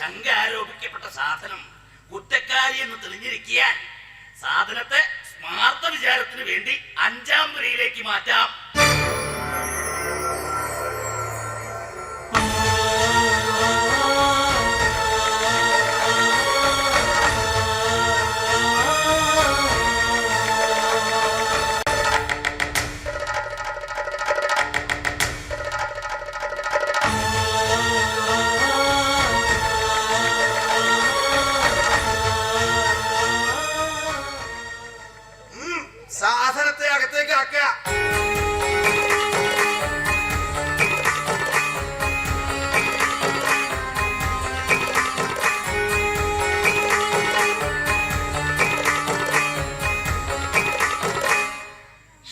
ശങ്ക ആരോപിക്കപ്പെട്ട സാധനം കുറ്റക്കാരി എന്ന് തെളിഞ്ഞിരിക്കാൻ സാധനത്തെ സ്മാർത്ഥ വിചാരത്തിന് വേണ്ടി അഞ്ചാം മുറിയിലേക്ക് മാറ്റാം. സാധനത്തെ അകത്തേക്ക് ആക്കുക.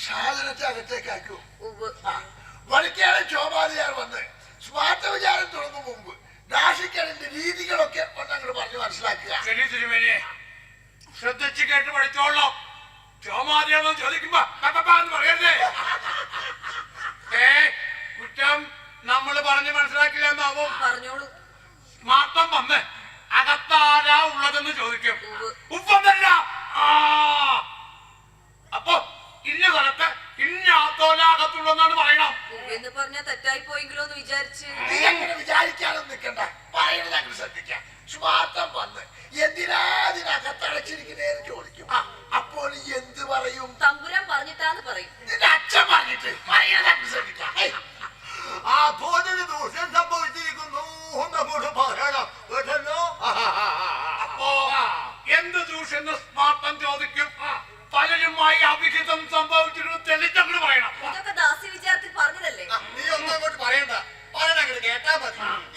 സാധനത്തെ അകത്തേക്ക് ആക്കൂ. വളിക്കാണ് ചോപാതിയാർ വന്ന് സ്മാർട്ട് വിചാരം തുടങ്ങും മുമ്പ് രീതികളൊക്കെ ഒന്നങ്ങോട്ട് പറഞ്ഞ് മനസ്സിലാക്കുക. ശ്രദ്ധിച്ച് കേട്ട് പഠിച്ചോളാം. ചോമാദേവൻ ചോദിക്കുമ്പോ എന്ന് പറയരുതേ. ഏ കുറ്റം നമ്മൾ പറഞ്ഞ് മനസ്സിലാക്കില്ല എന്നാവും പറഞ്ഞോളൂ. മാത്രം വന്ന് അകത്താരാ ഉള്ളതെന്ന് ചോദിക്കും. ഉപ്പൊന്നല്ല ആ അപ്പൊ ഇന്ന സ്ഥലത്ത് ഇന്ന ആത്തോല അകത്തുള്ളതെന്നാണ് പറയണം. എന്ന് പറഞ്ഞ തെറ്റായി പോയെങ്കിലോ എന്ന് വിചാരിച്ച്. നീ അങ്ങനെ വിചാരിക്കാതെ നിൽക്കണ്ട പറയുന്നത് അങ്ങനെ ശ്രദ്ധിക്കാം. സ്വാർത്ഥം വന്ന് എന്തിനാ അതിനകത്തടച്ചിരിക്കുന്നേന്ന് ചോദിക്കും. അപ്പോൾ എന്ത് പറയും? തമ്പുരാൻ പറഞ്ഞിട്ടാന്ന് പറയും. നിന്റെ അച്ഛൻ പറഞ്ഞിട്ട് പറയണത് അങ്ങനെ ശ്രദ്ധിക്കാം. ആ തോന്നിന് ദൂഷ്യം സംഭവിച്ചിരിക്കുന്നു. എന്നങ്ങോട്ട് പറയണം. കേട്ടല്ലോ? അപ്പോ എന്ത് ദൂഷെന്ന് സ്മാർട്ടൻ ചോദിക്കും? പലരുമായി അഭിഹിതം സംഭവിച്ചിരുന്നു അങ്ങോട്ട് കേട്ടാ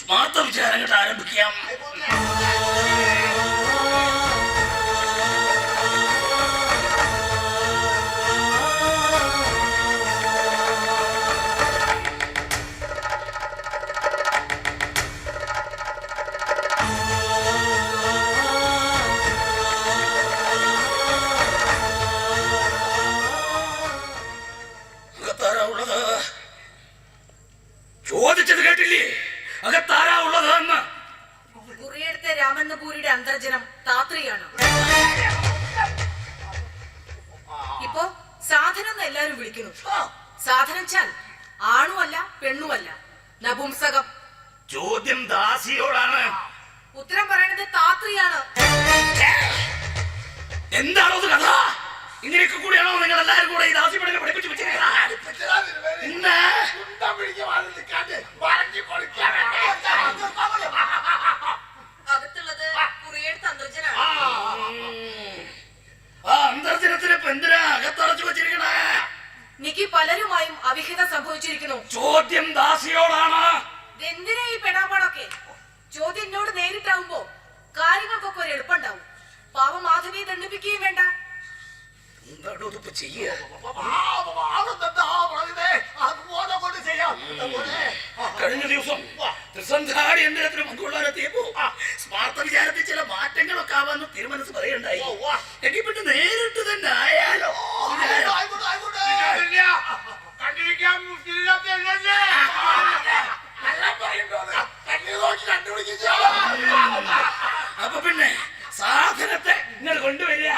സ്മാർത്ഥ വിചാരങ്ങൾ ആരംഭിക്കാം. എല്ലാരും വിളിക്കുന്നു. സാധനം ചാൽ ആണുമല്ല പെണ്ണുമല്ല. നപുംസകം. ചോദ്യം ദാസിയോടാണ്. ഉത്തരം പറയണത് താത്രിയാണ്. എന്താണോ കഥ? ഇങ്ങനെയൊക്കെ കൂടിയാണോ നിങ്ങൾ എല്ലാവരും കൂടെ ഈ ദാസി പഠനം പഠിപ്പിച്ചു വെച്ചിരിക്കുന്നത് എന്താണ് ഇതിപ്പോ ചെയ്യുക കഴിഞ്ഞ ദിവസം തൃസന്ധാടി എണ്ണത്തിന് മംഗോളാരെത്തിയപ്പോ സ്മാർത്ഥ വിചാരത്തിൽ ചില മാറ്റങ്ങളൊക്കെ ആവാന്ന് തീരുമാനിച്ച് പറയണ്ടായി എങ്കിൽ പിന്നെ നേരിട്ട് തന്നെ ആയാലോ അപ്പൊ പിന്നെ സാധനത്തെ നിങ്ങൾ കൊണ്ടുവരിക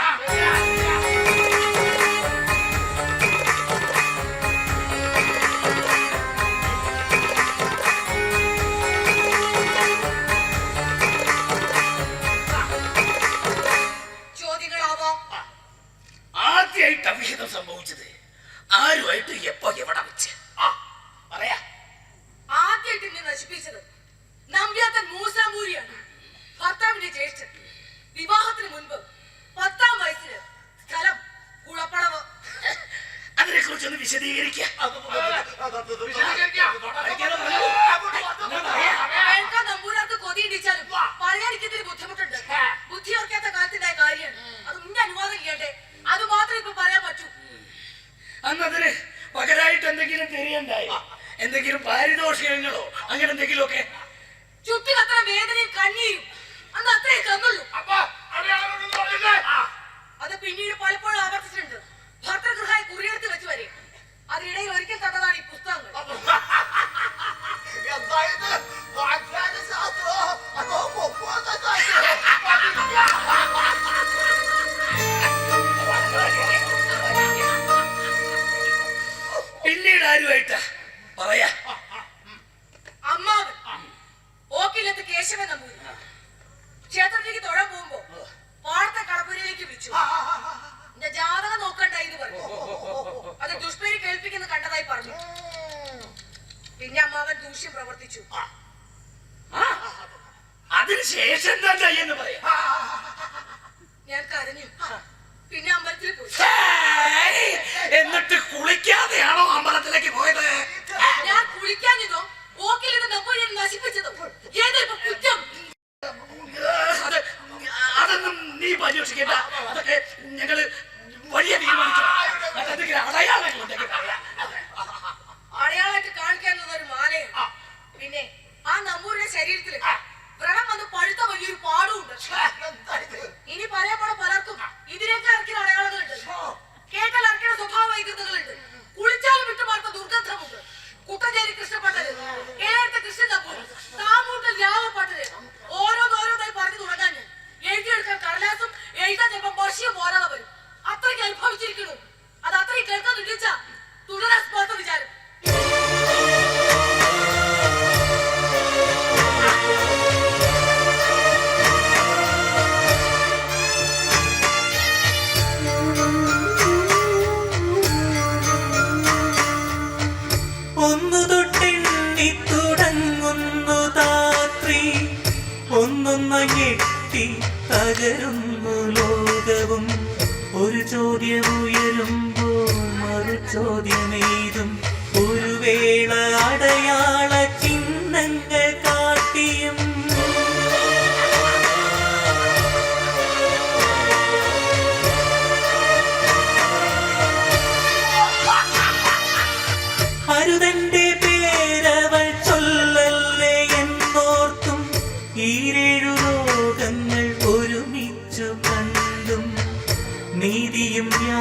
വിശദീകരിക്കുക. കേൾക്കാൻ നമ്പൂരാർക്ക് കൊതിയിടിച്ചാലും പറയാനിക്കത്തിന് ബുദ്ധിമുട്ടുണ്ട്. ബുദ്ധി ഓർക്കാത്ത കാലത്തിണ്ടായ കാര്യമാണ് അത് നിന്റെ അനുവാദം ഇല്ലാണ്ടേ അത് മാത്രം ഇപ്പൊ പറയാൻ പറ്റൂ. അന്ന് അതിന് പകരമായിട്ട് എന്തെങ്കിലും തെരിയണ്ടായി? എന്തെങ്കിലും പാരിതോഷികങ്ങളോ അങ്ങനെ എന്തെങ്കിലും ഒക്കെ ചുറ്റിനത്ര വേദനയും കണ്ണീരും അന്ന് അത്രേ തന്നുള്ളൂ. അത് പിന്നീട് പലപ്പോഴും ആവർത്തിച്ചിട്ടുണ്ട്. ഭർത്തൃഗൃഹായി കുറിയെടുത്ത് അതിനിടയിൽ ഒരിക്കൽ കണ്ടതാണ് ഈ പുസ്തകങ്ങൾ. പിന്നീട് ആരുമായിട്ടാ? പിന്നെ അമ്മാവൻ ദൂഷ്യം പ്രവർത്തിച്ചു അതിനുശേഷം എന്താ എന്ന് പറയാ ഞാൻ കരഞ്ഞു പിന്നെ അമ്പലത്തിൽ പോയി എന്നിട്ട് കുളിക്കാതെയാണോ അമ്പലത്തിലേക്ക് പോയത് ഒന്നു തൊട്ടെണ്ണി തുടങ്ങുന്നു രാത്രി. ഒന്നൊന്ന ഞെട്ടി തകരുന്നു ലോകവും. ഒരു ചോദ്യം ഉയരുമ്പോൾ മറു ചോദ്യമേതും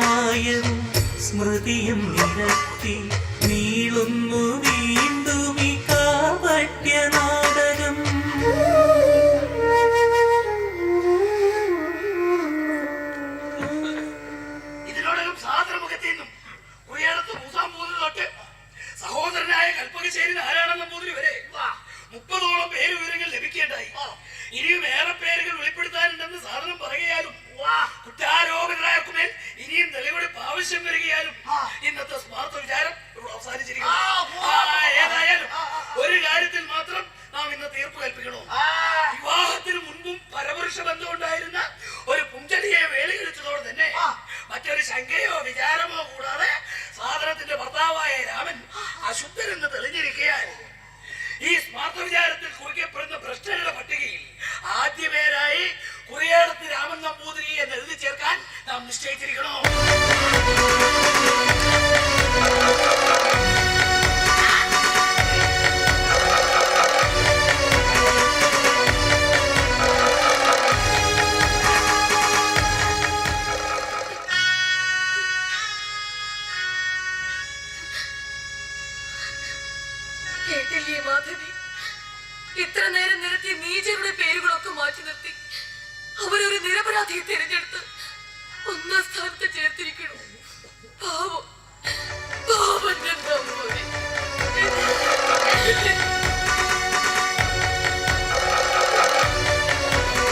ന്യായവും സ്മൃതിയും നിരത്തി നീളുന്നു വീണ്ടും ഈ ഇതിനോടകം സഹോദരനായ പേര് ലഭിക്കേണ്ടായി. ഇനിയും ഏറെ പേരുകൾ വെളിപ്പെടുത്താനുണ്ടെന്ന് സാധനം പറയുകയാലും ഇനിയും തെളിവെടുപ്പ് ആവശ്യം വരികയാലും ഇന്നത്തെ സ്മാർത്ത വിചാരം ഇവിടെ അവസാനിച്ചിരിക്കുന്നു. ഏതായാലും ഒരു കാര്യത്തിൽ മാത്രം നാം ഇന്ന് തീർപ്പ് കൽപ്പിക്കണോ? കേട്ടില്ലേ മാധവി? ഇത്ര നേരം നിരത്തിയ നീചരുടെ പേരുകളൊക്കെ മാറ്റി നിർത്തി അവരൊരു നിരപരാധിയെ തിരഞ്ഞെടുത്ത് ഒന്നാം സ്ഥാനത്ത് ചേർത്തിരിക്കണു. പാവം. പാവം ഞാൻ